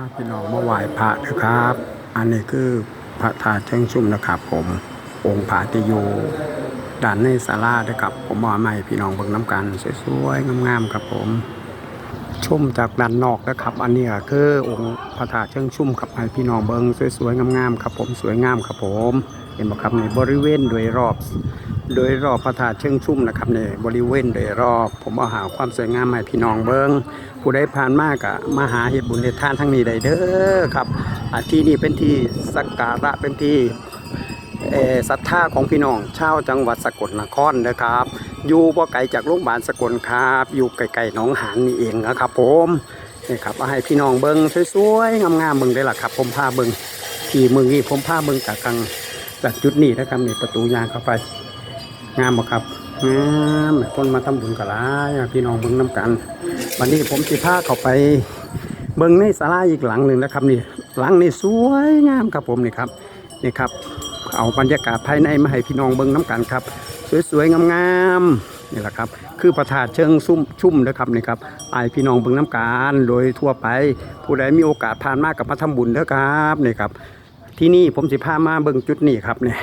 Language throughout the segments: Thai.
าพี่น้องมาไหว้พระนะครับ อันนี้คือพระธาตุเชิงชุ่มนะครับ ผมองค์พระที่อยู่ด้านในศาลานะครับ ผมว่าไม่พี่น้องเบิ่งน้ำกันสวยๆงามๆครับผมชมจากด้านนอกนะครับ อันนี้คือองค์พระธาตุเชิงชุ่มครับให้พี่น้องเบิ่งสวยๆงามๆครับ ผมสวยงามครับผม เห็นไหมครับในบริเวณโดยรอบ โดยรอบพระธาตุเชิงชุ่มนะครับในบริเวณโดยรอบ ผมเอาหาความสวยงามให้พี่น้องเบิ่งผู้ใดผ่านมากอะมาหาเห็ดบุญเห็ดทานทั้งนี้ได้เด้อครับที่นี่เป็นที่สักการะเป็นที่ศรัทธาของพี่น้องชาวจังหวัดสกลนครนะครับ อยู่บ่ไกลจากโรงพยาบาลสกลครับ อยู่ไกลๆหนองหานนี่เองนะครับ ผมนี่ครับเอาให้พี่น้องเบิ่งสวยๆงามๆเบิ่งได้ล่ะครับ ผมพาเบิ่งที่เมืองนี้ผมพาเบิ่งจากกลางจากจุดนี้นะครับนี่ประตูยางเข้าไป งามบ่ครับงามคนมาทำบุญกับหลายพี่น้องเบิ่งน้กัน วันนี้ผมสิพาเข้าไป เบิ่งในศาลาอีกหลังหนึ่งนะครับนี่หลังนี่สวยงามครับผมนี่ครับนี่ครับ เอาบรรยากาศภายในมาให้พี่น้องเบิ่งน้กันครับ สวยๆงามๆนี่แหละครับ คือประธาตุเชิงซุ่มชุ่มนะครับนี่ครับไอพี่น้องเบิ่งน้กันโดยทั่วไป ผู้ใดมีโอกาสผ่านมากกับมาทำบุญเด้อครับนี่ครับ ที่นี่ผมสิพามาเบิ่งจุดนี้ครับเนี่ย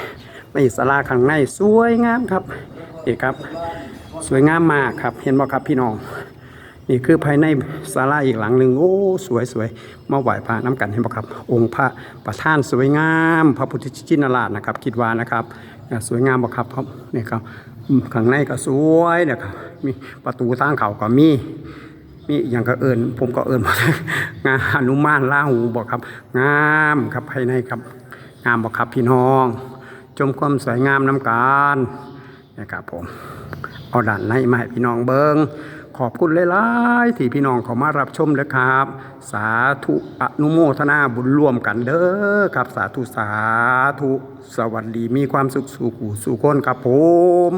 ในศาลาข้างในสวยงามครับนี่ครับ สวยงามมากครับ เห็นบ่ครับพี่น้องนี่คือภายในศาลาอีกหลังหนึ่งโอ้สวยสวยมาไหว้พระน้ำกันเห็นบ่ครับ องค์พระประธานสวยงาม พระพุทธชินราชนะครับ คิดว่านะครับสวยงามบ่ครับครับนี่ครับข้างในก็สวยนะครับมีประตูทางเขาก็มีมีอย่างก็เอิญผมก็เอิญงานหนุมานล่าหูบอกครับ งามครับภายในครับ งามบอกครับพี่น้อง ชมความสวยงามน้ำการนะครับผมเอาด่านในมาให้พี่น้องเบิงขอบคุณหลายๆที่พี่น้องเขามารับชมนะครับ สาธุอนุโมทนาบุญร่วมกันเด้อครับสาธุสาธุ สวัสดีมีความสุขสู่ขู่สู่คนครับผม